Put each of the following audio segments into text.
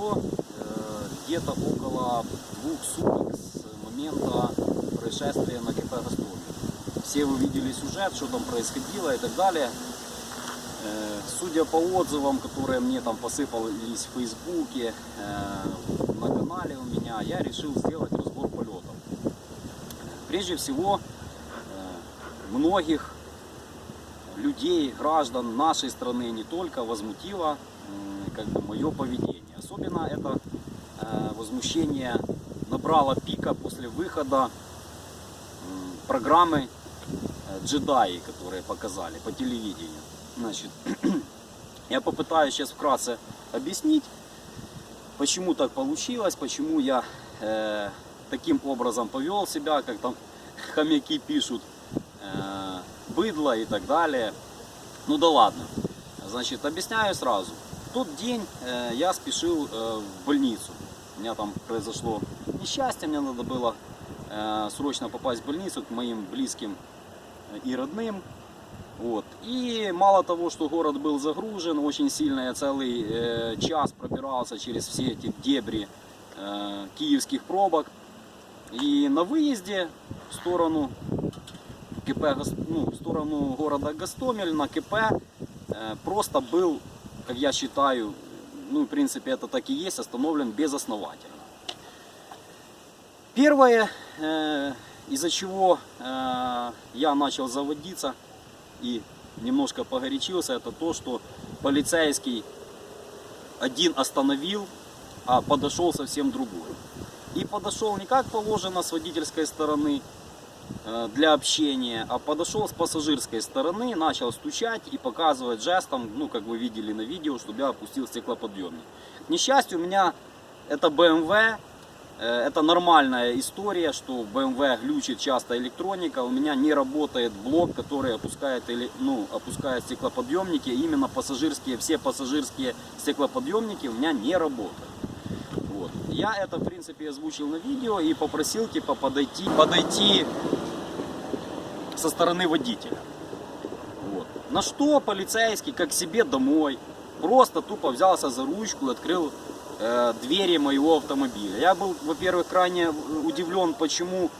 произошло э, где-то около двух суток с момента происшествия на КП Гастроме. Все вы видели сюжет, что там происходило и так далее. Э, Судя по отзывам, которые мне там посыпались в Фейсбуке, э, на канале у меня, я решил сделать разбор полетов. Прежде всего, многих людей, граждан нашей страны не только возмутило как бы мое поведение. Особенно это э, возмущение набрало пика после выхода программы э, джедаи, которые показали по телевидению. Значит, я попытаюсь сейчас вкратце объяснить, почему так получилось, почему я э, таким образом повел себя, как там хомяки пишут, э, быдло и так далее. Ну да ладно. Значит, объясняю сразу. Тот день э, я спешил э, в больницу. У меня там произошло несчастье, мне надо было э, срочно попасть в больницу к моим близким и родным. Вот. И мало того, что город был загружен очень сильно, я целый час пробирался через все эти дебри киевских пробок. И на выезде в сторону КП, ну, в сторону города Гастомель на КП просто был, как я считаю, ну, в принципе, это так и есть, остановлен безосновательно. Первое, э, из-за чего э, я начал заводиться и немножко погорячился, это то, что полицейский один остановил, а подошел совсем другой. И подошел не как положено с водительской стороны для общения, а подошел с пассажирской стороны, начал стучать и показывать жестом, ну как вы видели на видео, чтобы я опустил стеклоподъемник. К несчастью, у меня это BMW, э, это нормальная история, что BMW глючит часто электроника, у меня не работает блок, который опускает, ну, опускает стеклоподъемники, именно пассажирские, все пассажирские стеклоподъемники у меня не работают. Я это, в принципе, озвучил на видео и попросил, типа, подойти, подойти со стороны водителя. Вот. На что полицейский, как себе домой, просто тупо взялся за ручку и открыл э, двери моего автомобиля. Я был, во-первых, крайне удивлен, почему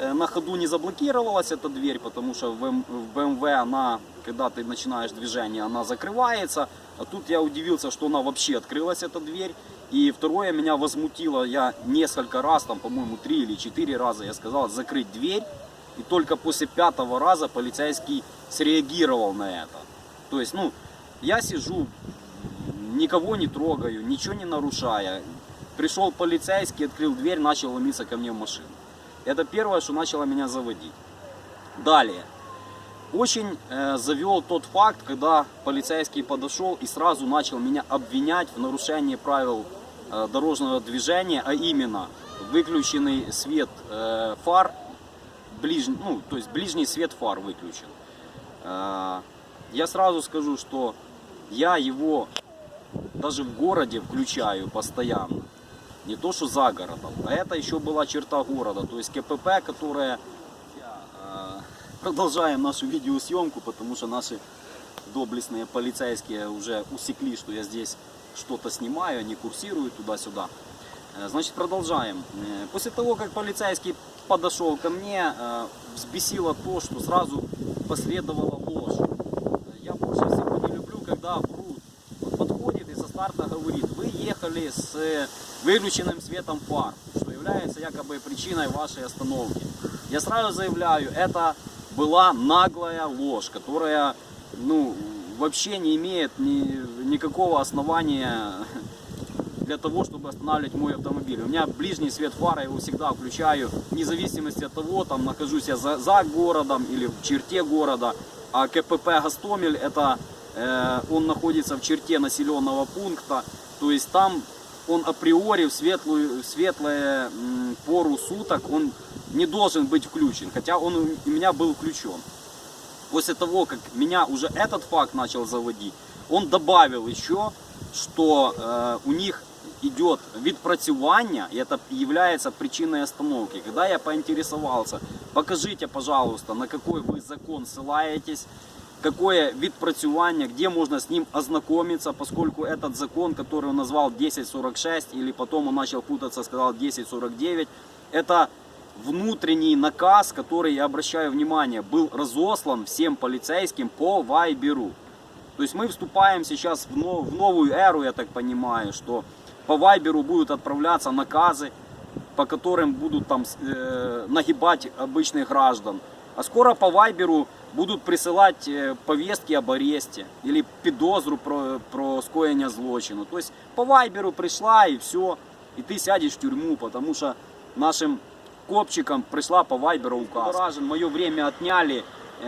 э, на ходу не заблокировалась эта дверь, потому что в, М- BMW она, когда ты начинаешь движение, она закрывается. А тут я удивился, что она вообще открылась, эта дверь. И второе, меня возмутило, я несколько раз, там, по-моему, три или четыре раза я сказал закрыть дверь. И только после пятого раза полицейский среагировал на это. То есть, ну, я сижу, никого не трогаю, ничего не нарушая. Пришел полицейский, открыл дверь, начал ломиться ко мне в машину. Это первое, что начало меня заводить. Далее. Очень э, завел тот факт, когда полицейский подошел и сразу начал меня обвинять в нарушении правил дорожного движения, а именно выключенный свет э, фар, ближний, ну, то есть ближний свет фар выключен. Э, я сразу скажу, что я его даже в городе включаю постоянно. Не то, что за городом. А это еще была черта города. То есть КПП, которая... э, Продолжаем нашу видеосъемку, потому что наши доблестные полицейские уже усекли, что я здесь что-то снимаю, они курсируют туда-сюда. Э, Значит, продолжаем. Э, После того, как полицейский подошел ко мне, э, взбесило то, что сразу последовала ложь. Я больше всего не люблю, когда врут. Вот подходит и со старта говорит, вы ехали с выключенным светом фар, что является якобы причиной вашей остановки. Я сразу заявляю, это была наглая ложь, которая ну, вообще не имеет ни, никакого основания для того, чтобы останавливать мой автомобиль. У меня ближний свет фара, я его всегда включаю, вне зависимости от того, там нахожусь я за, за городом или в черте города. А КПП Гастомель, это э, он находится в черте населенного пункта, то есть там он априори в светлую, в светлую м, пору суток он не должен быть включен, хотя он у меня был включен после того, как меня уже этот факт начал заводить, он добавил еще, что э, у них идет відпрацювання, и это является причиной остановки. Когда я поинтересовался, покажите, пожалуйста, на какой вы закон ссылаетесь, какое відпрацювання, где можно с ним ознакомиться, поскольку этот закон, который он назвал 1046, или потом он начал путаться, сказал 1049, это внутренний наказ, который, я обращаю внимание, был разослан всем полицейским по Вайберу. То есть мы вступаем сейчас в, но- в новую эру, я так понимаю, что по Вайберу будут отправляться наказы, по которым будут там э, нагибать обычных граждан. А скоро по Вайберу будут присылать э, повестки об аресте или підозру про, про скоєння злочину. То есть по Вайберу пришла и все, и ты сядешь в тюрьму, потому что нашим копчикам пришла по Вайберу указ. Мое время отняли,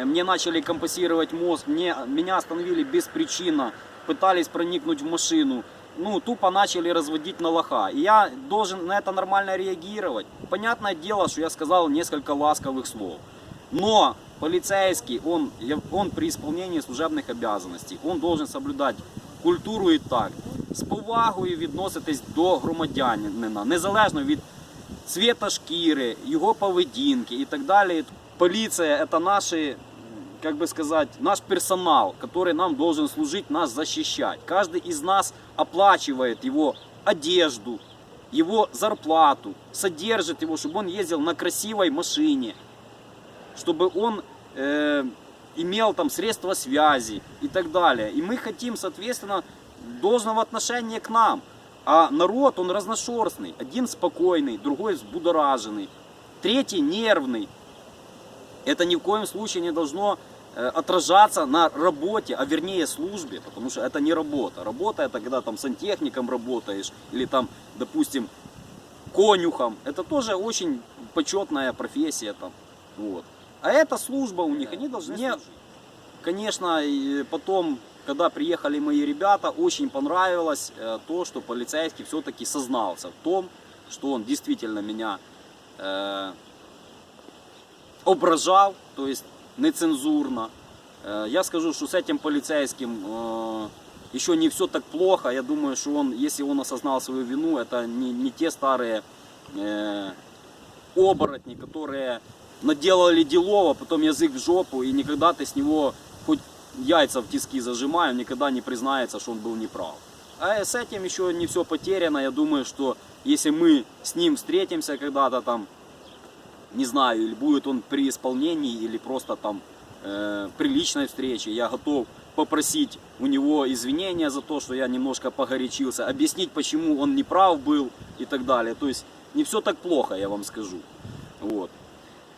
мне начали компенсировать мозг, мне, меня остановили беспричинно, пытались проникнуть в машину. Ну, тупо начали разводить на лоха. И я должен на это нормально реагировать. Понятное дело, что я сказал несколько ласковых слов. Но полицейский, он, я- он при исполнении служебных обязанностей, он должен соблюдать культуру і такт, з повагою відноситись до громадянина, незалежно від цвета шкіри, його поведінки і так далі. Поліція це наші, как бы сказать, наш персонал, который нам должен служить, нас защищать. Каждый из нас оплачивает его одежду, его зарплату, содержит его, чтобы он ездил на красивой машине, чтобы он э, имел там средства связи и так далее. И мы хотим, соответственно, должного отношения к нам. А народ, он разношерстный. Один спокойный, другой взбудораженный, третий нервный. это ни в коем случае не должно э, отражаться на работе, а вернее службе, потому что это не работа. Работа это когда там сантехником работаешь или там, допустим, конюхом. Это тоже очень почетная профессия там. Вот. А это служба у них, они должны Мне, конечно, потом, когда приехали мои ребята, очень понравилось э, то, что полицейский все-таки сознался в том, что он действительно меня э, ображал, то есть нецензурно. Э, Я скажу, что с этим полицейским э, еще не все так плохо. Я думаю, что он, если он осознал свою вину, это не, не те старые э, оборотни, которые наделали делова, потом язык в жопу, и никогда ты с него хоть яйца в тиски зажимай, он никогда не признается, что он был неправ. А с этим еще не все потеряно. Я думаю, что если мы с ним встретимся когда-то там, не знаю, или будет он при исполнении, или просто там э, при личной встрече, я готов попросить у него извинения за то, что я немножко погорячился, объяснить, почему он не прав был и так далее. То есть не все так плохо, я вам скажу. Вот.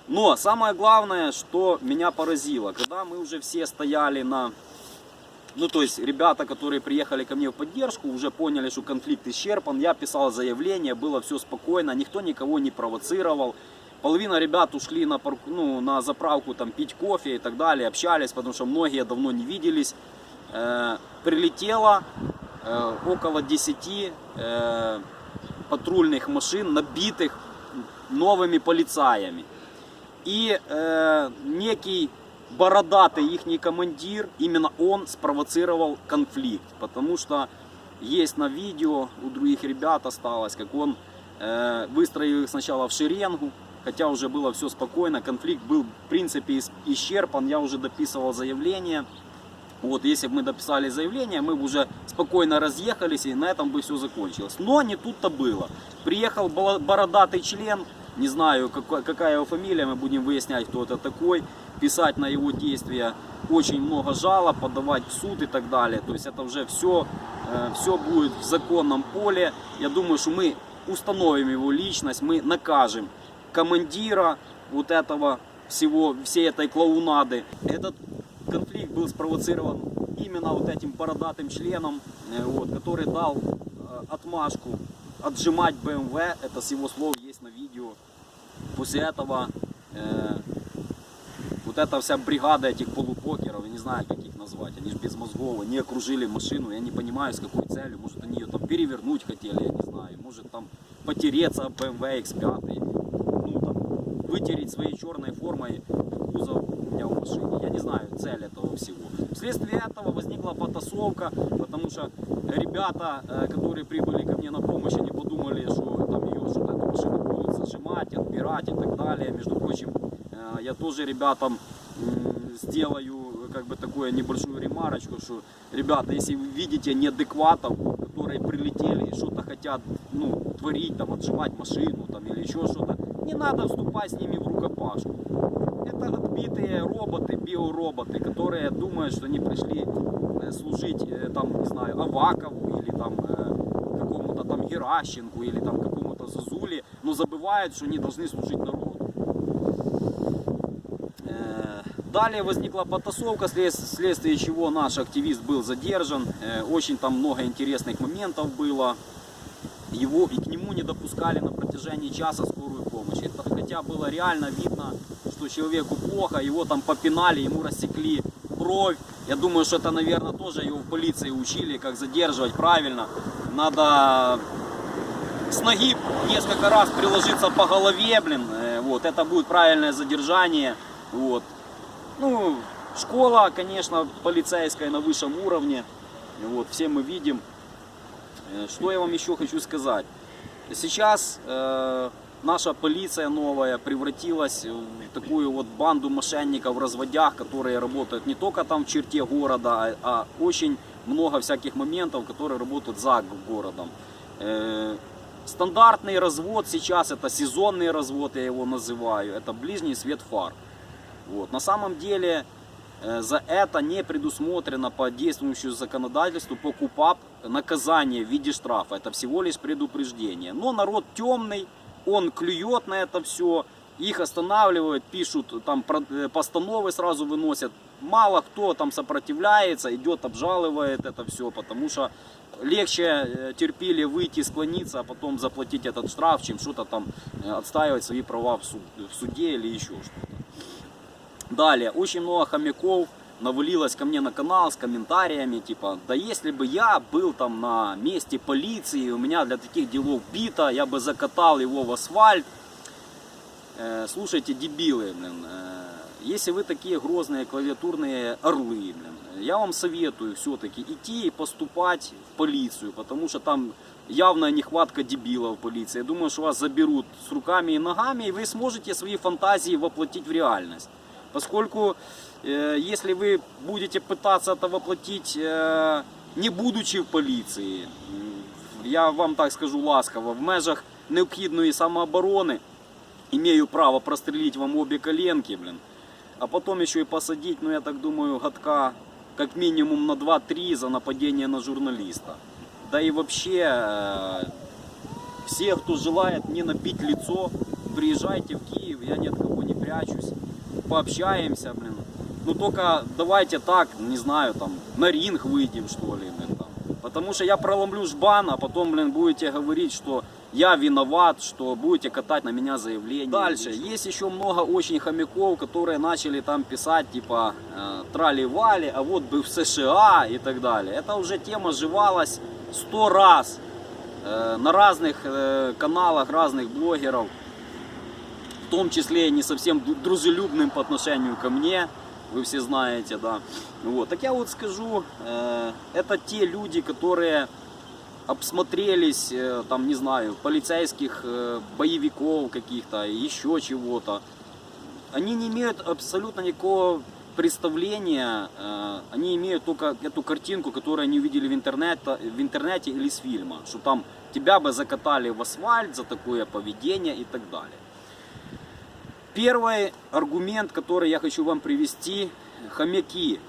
Но самое главное, что меня поразило, когда мы уже все стояли на... Ну, то есть ребята, которые приехали ко мне в поддержку, уже поняли, что конфликт исчерпан. Я писал заявление, было все спокойно, никто никого не провоцировал. Половина ребят ушли на, парк- ну, на заправку там пить кофе и так далее, общались, потому что многие давно не виделись. Э, прилетело э, около 10 э, патрульных машин, набитых новыми полицаями. И э, некий бородатый ихний командир, именно он спровоцировал конфликт. Потому что есть на видео, у других ребят осталось, как он э, выстроил их сначала в шеренгу, хотя уже было все спокойно, конфликт был в принципе ис- исчерпан, я уже дописывал заявление. Вот, если бы мы дописали заявление, мы бы уже спокойно разъехались, и на этом бы все закончилось. Но не тут-то было. Приехал бо- бородатый член, не знаю, какая его фамилия, мы будем выяснять, кто это такой, писать на его действия очень много жалоб, подавать в суд и так далее. То есть это уже все, все будет в законном поле. Я думаю, что мы установим его личность, мы накажем командира вот этого всего, всей этой клоунады. Этот конфликт был спровоцирован именно вот этим бородатым членом, э, вот, который дал э, отмашку отжимать БМВ. Это с его слов есть на видео. После этого э, вот эта вся бригада этих полупокеров, я не знаю, как их назвать, они же безмозговые, они окружили машину, я не понимаю, с какой целью, может они ее там перевернуть хотели, я не знаю, может там потереться об BMW X5, ну там, вытереть своей черной формой кузов у меня в машине, я не знаю цель этого всего. Вследствие этого возникла потасовка, потому что ребята, э, которые прибыли ко мне на помощь, они подумали, что там ее что эту машину будут зажимать, отбирать и так далее. Между прочим, э, я тоже ребятам сделаю как бы такую небольшую ремарочку, что, ребята, если вы видите неадекватов, которые прилетели и что-то хотят, ну, творить, там, отжимать машину, там, или еще что-то, не надо вступать с ними в рукопашку. Это отбитые роботы, биороботы, которые думают, что они пришли э, служить, э, там, не знаю, Авакову или там э, какому-то там Геращенку или там какому-то Зазуле, но забывают, что они должны служить народу. Далее возникла потасовка, след- вследствие чего наш активист был задержан. Очень там много интересных моментов было. Его и к нему не допускали на протяжении часа хотя было реально видно, что человеку плохо, его там попинали, ему рассекли бровь. Я думаю, что это, наверное, тоже его в полиции учили, как задерживать правильно. Надо с ноги несколько раз приложиться по голове, блин, э, вот, это будет правильное задержание, вот. Ну, школа, конечно, полицейская на высшем уровне, вот, все мы видим. Э, Что я вам еще хочу сказать? Сейчас э, наша полиция новая превратилась в такую вот банду мошенников, разводях, которые работают не только там в черте города, а, а очень много всяких моментов, которые работают за городом. Э, Стандартный развод сейчас это сезонный развод, я его называю, это ближний свет фар. Вот. На самом деле э, за это не предусмотрено по действующему законодательству по КУПАП наказание в виде штрафа. Это всего лишь предупреждение. Но народ темный, он клюет на это все, их останавливают, пишут там э, постановы сразу выносят. Мало кто там сопротивляется, идет, обжалывает это все, потому что легче э, терпели выйти, склониться, а потом заплатить этот штраф, чем что-то там э, отстаивать свои права в, в суде или еще что-то. Далее, очень много хомяков навалилось ко мне на канал с комментариями, типа, да если бы я был там на месте полиции, у меня для таких делов бита, я бы закатал его в асфальт. Э, слушайте, дебилы, блин, э, если вы такие грозные клавиатурные орлы, блин, я вам советую все-таки идти и поступать в полицию, потому что там явная нехватка дебилов в полиции. Я думаю, что вас заберут с руками и ногами, и вы сможете свои фантазии воплотить в реальность. Поскольку если вы будете пытаться это воплотить, э, не будучи в поліції, м, я вам так скажу ласково, в межах необхідної самооборони, имею право прострелить вам обе коленки, блин, а потом еще и посадить, ну я так думаю, годка как минимум на 2-3 за нападение на журналиста. Да и вообще, э, все, кто желает мне набить лицо, приезжайте в Киев, я ни от кого не прячусь, пообщаемся, блин. ну только давайте так, не знаю, там, на ринг выйдем, что ли, блин, там. Потому что я проломлю жбан, а потом, блин, будете говорить, что я виноват, что будете катать на меня заявление. Дальше, есть еще много очень хомяков, которые начали там писать, типа, э, трали-вали, а вот бы в США и так далее. Это уже тема жевалась сто раз э, на разных э, каналах разных блогеров, в том числе не совсем дружелюбным по отношению ко мне, вы все знаете, да. Вот. Так я вот скажу, э, это те люди, которые обсмотрелись, э, там, не знаю, полицейских э, боевиков каких-то, еще чего-то. Они не имеют абсолютно никакого представления, э, они имеют только эту картинку, которую они увидели в, интернет, в интернете или с фильма, что там тебя бы закатали в асфальт за такое поведение и так далее. Первый аргумент, который я хочу вам привести, хомяки.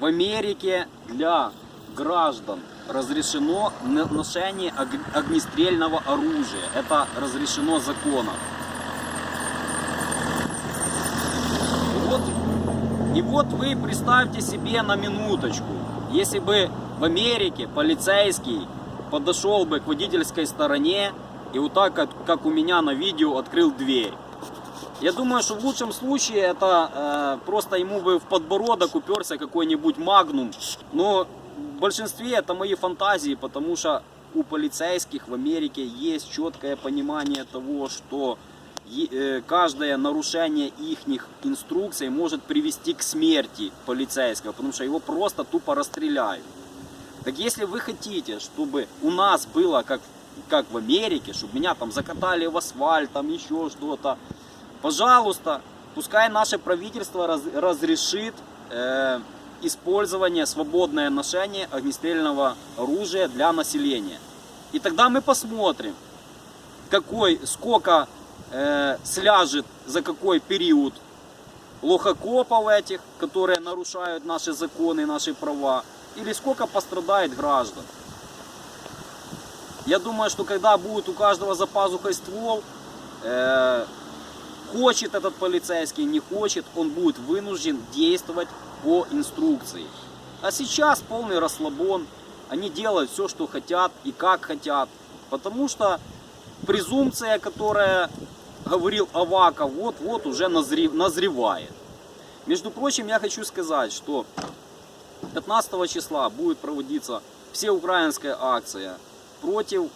В Америке для граждан разрешено ношение ог- огнестрельного оружия. Это разрешено законом. И вот, и вот вы представьте себе на минуточку, если бы в Америке полицейский подошел бы к водительской стороне и вот так, как, у меня на видео, открыл дверь. Я думаю, что в лучшем случае это э, просто ему бы в подбородок уперся какой-нибудь магнум. Но в большинстве это мои фантазии, потому что у полицейских в Америке есть четкое понимание того, что э, каждое нарушение их инструкций может привести к смерти полицейского, потому что его просто тупо расстреляют. Так если вы хотите, чтобы у нас было как, как в Америке, чтобы меня там закатали в асфальт, там еще что-то, пожалуйста, Пускай наше правительство раз- разрешит э, использование, свободное ношение огнестрельного оружия для населения. И тогда мы посмотрим, какой, сколько э, сляжет за какой период лохокопов этих, которые нарушают наши законы, наши права, или сколько пострадает граждан. Я думаю, что когда будет у каждого за пазухой ствол, э, хочет этот полицейский, не хочет, он будет вынужден действовать по инструкции. А сейчас полный расслабон, они делают все, что хотят и как хотят, потому что презумпция, которая говорил Аваков, вот-вот уже назре- назревает. Между прочим, я хочу сказать, что 15 числа будет проводиться всеукраинская акция против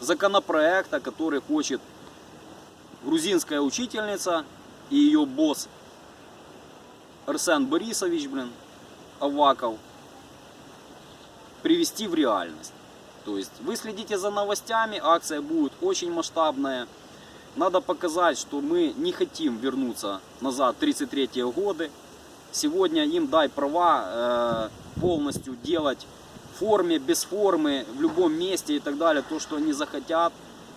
законопроекта, который хочет грузинская учительница и ее босс Арсен Борисович, блин, Аваков, привести в реальность. То есть вы следите за новостями, акция будет очень масштабная. Надо показать, что мы не хотим вернуться назад в 33 годы. Сегодня им дай права э, полностью делать форме, без формы, в любом месте и так далее, то, что они захотят.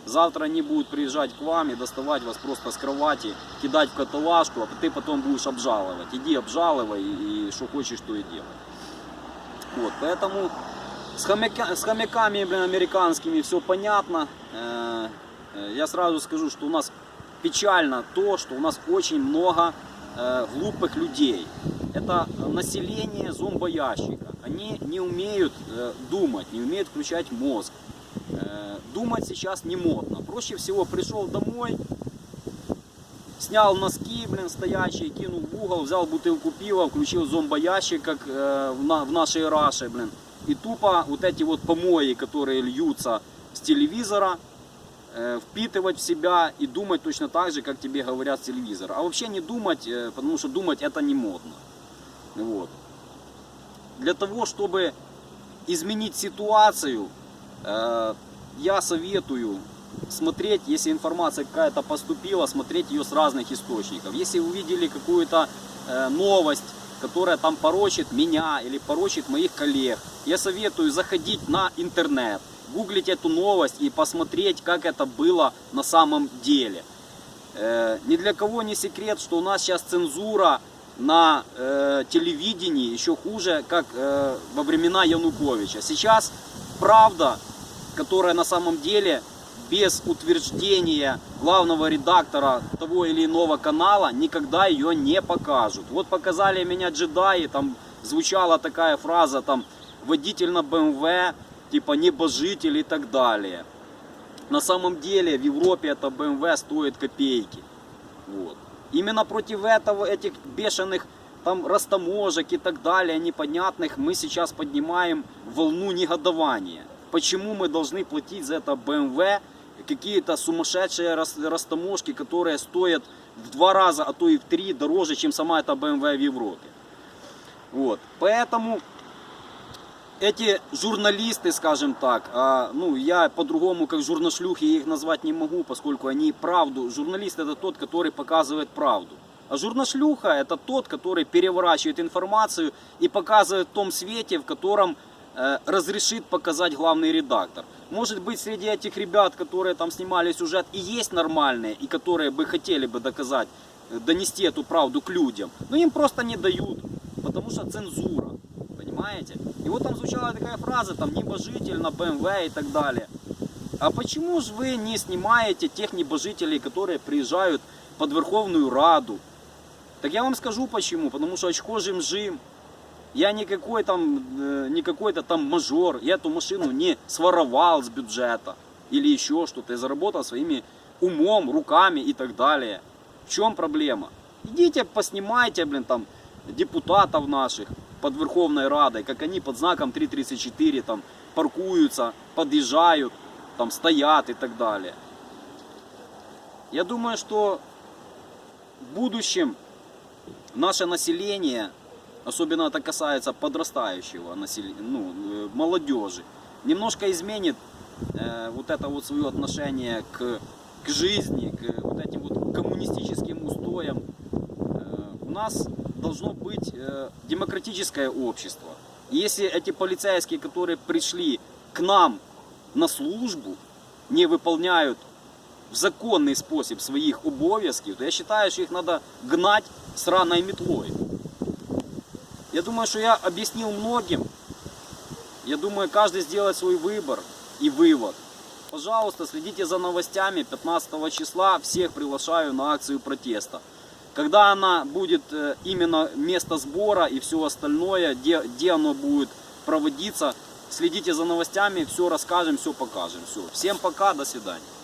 Завтра они будут приезжать к вам и доставать вас просто с кровати, кидать в каталажку, а ты потом будешь обжаловать. Иди обжаловай и, что хочешь, то и делай. Вот, поэтому с, хомяка- с хомяками блин, американскими все понятно. Э, э, Я сразу скажу, что у нас печально то, что у нас очень много глупых людей. Это население зомбоящика. Они не умеют э, думать, не умеют включать мозг. Э, Думать сейчас не модно. Проще всего пришел домой, снял носки, блин, стоящие, кинул в угол, взял бутылку пива, включил зомбоящик, как э, в, на- в нашей Раше, блин. И тупо вот эти вот помои, которые льются с телевизора, э, впитывать в себя и думать точно так же, как тебе говорят с телевизора. А вообще не думать, э, потому что думать это не модно. Вот. Для того, чтобы изменить ситуацию, э, я советую смотреть, если информация какая-то поступила, смотреть ее с разных источников. Если увидели какую-то э, новость, которая там порочит меня или порочит моих коллег, я советую заходить на интернет, гуглить эту новость и посмотреть, как это было на самом деле. Э, ни для кого не секрет, что у нас сейчас цензура на э, телевидении еще хуже, как э, во времена Януковича. Сейчас правда, которая на самом деле без утверждения главного редактора того или иного канала никогда ее не покажут. Вот показали меня джедаи, там звучала такая фраза, там водитель на БМВ, типа небожитель и так далее. На самом деле в Европе это BMW стоит копейки. Вот. Именно против этого, этих бешеных там растаможек и так далее, непонятных, мы сейчас поднимаем волну негодования. Почему мы должны платить за это BMW какие-то сумасшедшие рас- растаможки, которые стоят в два раза, а то и в три дороже, чем сама эта BMW в Европе. Вот. Поэтому эти журналисты, скажем так, а, ну я по-другому как журношлюхи их назвать не могу, поскольку они правду, журналист это тот, который показывает правду. А журношлюха это тот, который переворачивает информацию и показывает в том свете, в котором э, разрешит показать главный редактор. Может быть среди этих ребят, которые там снимали сюжет, и есть нормальные, и которые бы хотели бы доказать, донести эту правду к людям, но им просто не дают, потому что цензура. Понимаете? И вот там звучала такая фраза, там, небожитель на БМВ и так далее. А почему же вы не снимаете тех небожителей, которые приезжают под Верховную Раду? Так я вам скажу почему. Потому что очко жим-жим. Я никакой там, э, не какой-то там мажор. Я эту машину не своровал с бюджета. Или еще что-то. Я заработал своими умом, руками и так далее. В чем проблема? Идите поснимайте, блин, там, депутатов наших под Верховной Радой, как они под знаком 334 там паркуются, подъезжают, там стоят и так далее. Я думаю, что в будущем наше население, особенно это касается подрастающего населения, ну, э, молодежи, немножко изменит э, вот это вот свое отношение к, к жизни, к вот этим вот коммунистическим устоям нас должно быть э, демократическое общество. И если эти полицейские, которые пришли к нам на службу, не выполняют в законный спосіб своїх обов'язків, то я вважаю, що їх треба гнать сраной метлой. Я думаю, что я объяснил многим. Я думаю, каждый сделает свой выбор и вывод. Пожалуйста, следите за новостями. 15 числа всех приглашаю на акцию протеста. Когда она будет э, именно место сбора и все остальное, где, где оно будет проводиться, следите за новостями, все расскажем, все покажем. Все. Всем пока, до свидания.